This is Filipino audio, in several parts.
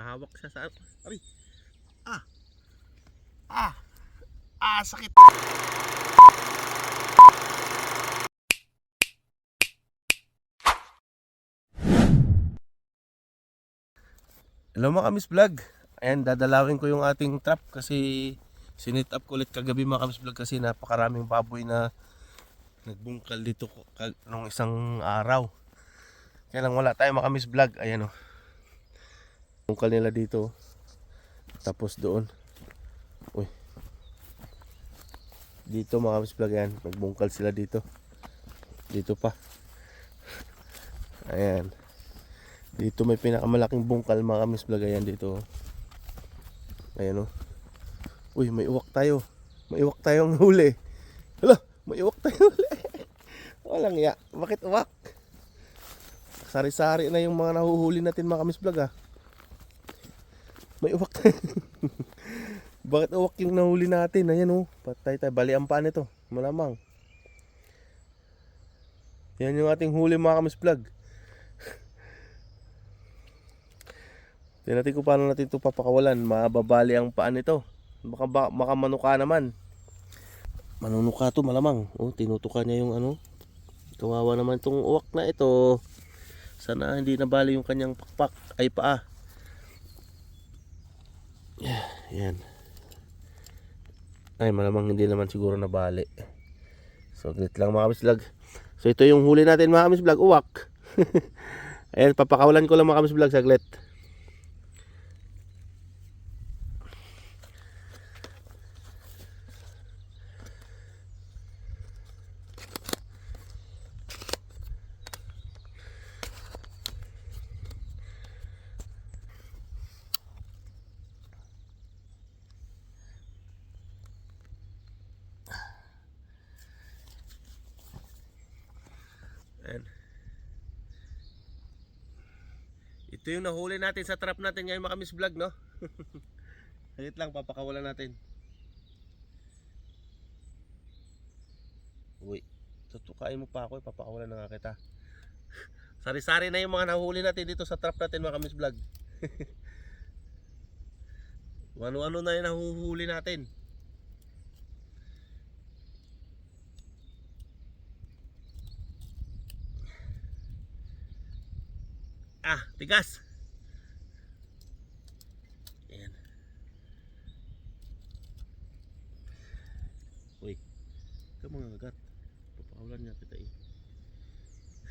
Nakahawak siya sa... Aray! Ah! Ah! Ah! Sakit! Hello mga kamis vlog. Ayan, dadalawin ko yung ating trap kasi sinit up ko ulit kagabi mga kamis vlog kasi napakaraming baboy na nagbungkal dito nung isang araw. Kaya lang wala tayong mga kamis vlog. Ayan o. Bungkal nila dito. Tapos doon. Uy. Dito mga kamis vlog yan. Nagbungkal sila dito. Dito pa. Ayan. Dito may pinakamalaking bungkal mga kamis vlog. Ayan dito. Ayan o. Uy, may uwak tayo. May uwak tayong huli. Hala, may uwak tayong huli. Walang ya. Bakit uwak? Sari-sari na yung mga nahuhuli natin mga kamis vlog ah. May uwak tayo. Bakit uwak yung nahuli natin? Ayan oh. Patay tayo. Bali ang paan ito. Malamang. Yan yung ating huli mga kamis vlog. Tingnan natin kung paano natin ito papakawalan. Mababali ang paan nito. Baka, baka, baka manuka naman. Manunuka to malamang. Oh, tinutuka niya yung ano. Kawawa naman itong uwak na ito. Sana hindi nabali yung kanyang pakpak ay paa. Yan. Ay malamang hindi naman siguro nabali. So glit lang mga kamis vlog. So ito yung huli natin mga kamis vlog. Uwak. Ayan papakawalan ko lang mga kamis vlog saglit. Ayan. Ito yung nahuli natin sa trap natin ngayon mga kamis vlog no. Saglit lang papakawalan natin. Uy, tutukain mo pa ako, papakawalan na nga kita. Sari-sari na yung mga nahuli natin dito sa trap natin mga kamis vlog. Ano-ano na yung nahuhuli natin. Ah, tigas. Ayan. Uy, ikaw mga agat. Papakawalan niya kita eh.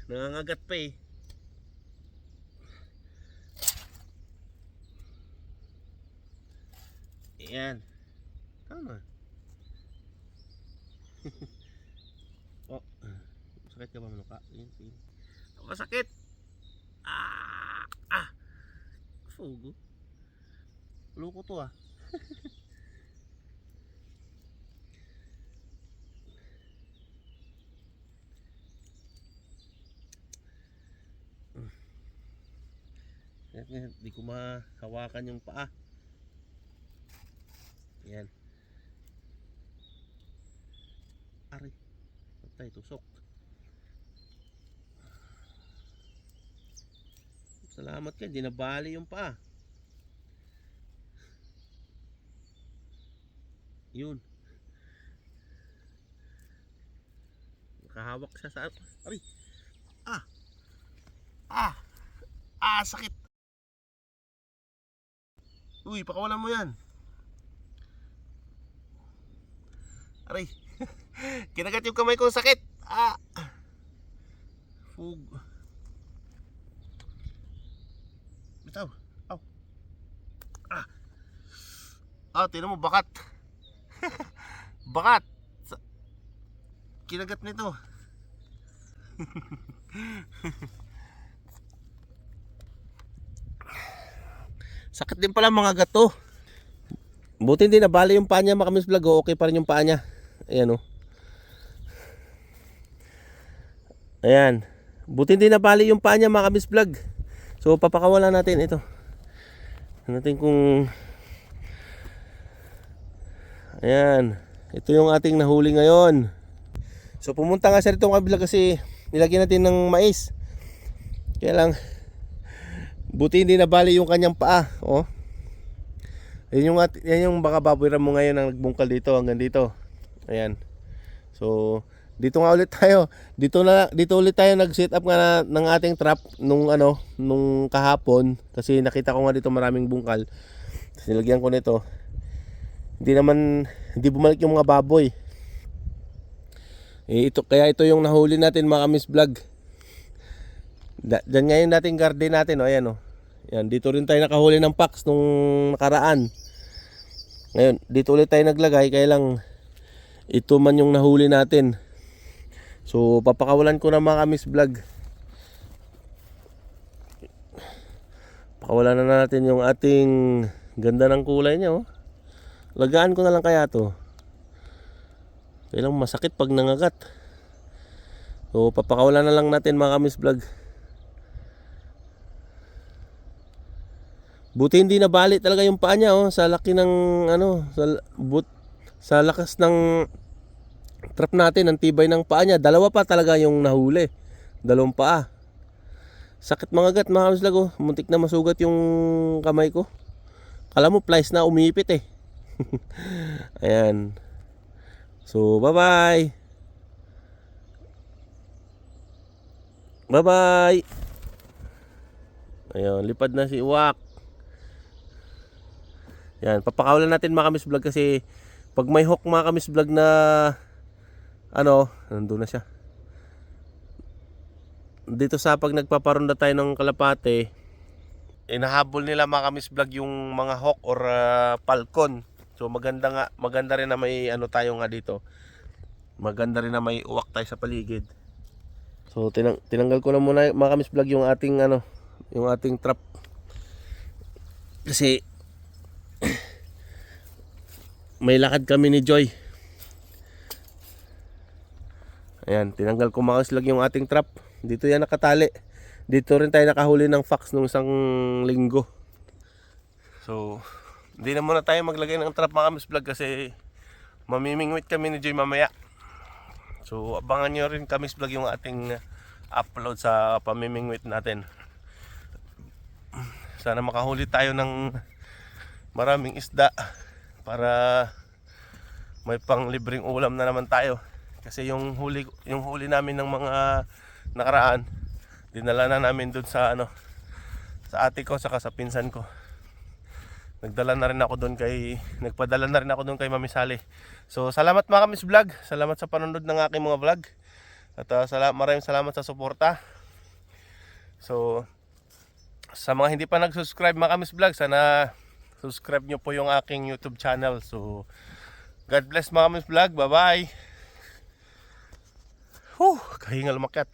Nangangagat pa eh. Ayan. Tama. oh, sakit ka ba manuka? Ayan, sige. Masakit. Ah! Ah! Fugo. Loko to ah. Yan, yan. Di ko mahawakan yung paa. Yan. Ari. Patay, tusok. Salamat ka, di nabali yung paa. Yun. Nakahawak siya sa... Ari! Ah! Ah! Ah, sakit! Uy, pakawalan mo yan. Aray. Kinagat yung kamay ko sakit. Ah! Fug. Bitaw. Aw. Ah. Ah, tinan mo bakat. bakat. Kinagat nito. Sakit din pala mga gato. Buti hindi nabali yung paa niya makamis vlog. oh. Okay pa rin yung paa niya. Ayan oh. Ayan. Buti hindi nabali yung paa niya makamis vlog. So papakawalan natin ito. Tingnan natin kung Ayan. Ito yung ating nahuli ngayon. So pumunta nga siya rito mga vlog kasi nilagyan natin ng mais. Kaya lang Buti hindi nabali yung kanyang paa, oh. Yan yung, yan yung baka baboy mo ngayon ang nagbungkal dito hanggang dito. Ayan. So, dito nga ulit tayo. Dito na dito ulit tayo nag-set up nga na, ng ating trap nung ano, nung kahapon kasi nakita ko nga dito maraming bungkal. Tapos nilagyan ko nito. Hindi naman hindi bumalik yung mga baboy. Eh, ito kaya ito yung nahuli natin mga kamis vlog. Da, dyan ngayon nating garden natin, oh, ayan oh. Yan, dito rin tayo nakahuli ng pax nung nakaraan. Ngayon, dito ulit tayo naglagay, kaya lang ito man yung nahuli natin. So, papakawalan ko na mga kamis vlog. Pakawalan na natin yung ating ganda ng kulay niya, oh. Lagaan ko na lang kaya to. Kailang masakit pag nangagat. So, papakawalan na lang natin mga kamis vlog. Buti hindi nabali talaga yung paa niya oh, sa laki ng ano, sa but sa lakas ng trap natin, ang tibay ng paa niya. Dalawa pa talaga yung nahuli. Dalawang paa. Sakit mga gat mga kamslag oh. Muntik na masugat yung kamay ko. Kala mo plies na umipit eh. Ayan. So, bye-bye. Bye-bye. Ayun, lipad na si Wak. Yan, papakawalan natin mga kamis vlog kasi pag may hook mga kamis vlog na ano, nandun na siya. Dito sa pag nagpaparonda tayo ng kalapate, inahabol nila mga kamis vlog yung mga hawk or ah, falcon. So maganda nga, maganda rin na may ano tayo nga dito. Maganda rin na may uwak tayo sa paligid. So tinang tinanggal ko na muna mga kamis vlog yung ating ano, yung ating trap. Kasi may lakad kami ni Joy. Ayan, tinanggal ko mga kamis vlog yung ating trap. Dito yan nakatali. Dito rin tayo nakahuli ng fox nung isang linggo. So, hindi na muna tayo maglagay ng trap mga kamis vlog kasi mamimingwit kami ni Joy mamaya. So, abangan nyo rin kamis vlog yung ating upload sa pamimingwit natin. Sana makahuli tayo ng maraming isda para may pang libreng ulam na naman tayo. Kasi yung huli yung huli namin ng mga nakaraan, dinala na namin doon sa ano sa ate ko saka sa pinsan ko. Nagdala na rin ako doon kay nagpadala na rin ako doon kay Mami Sally. So salamat mga kamis vlog. Salamat sa panonood ng aking mga vlog. At uh, sala- maraming salamat sa suporta. So sa mga hindi pa nag-subscribe mga kamis vlog, sana subscribe nyo po yung aking YouTube channel. So God bless mga kamis vlog. Bye-bye. Huh, kahingal makat.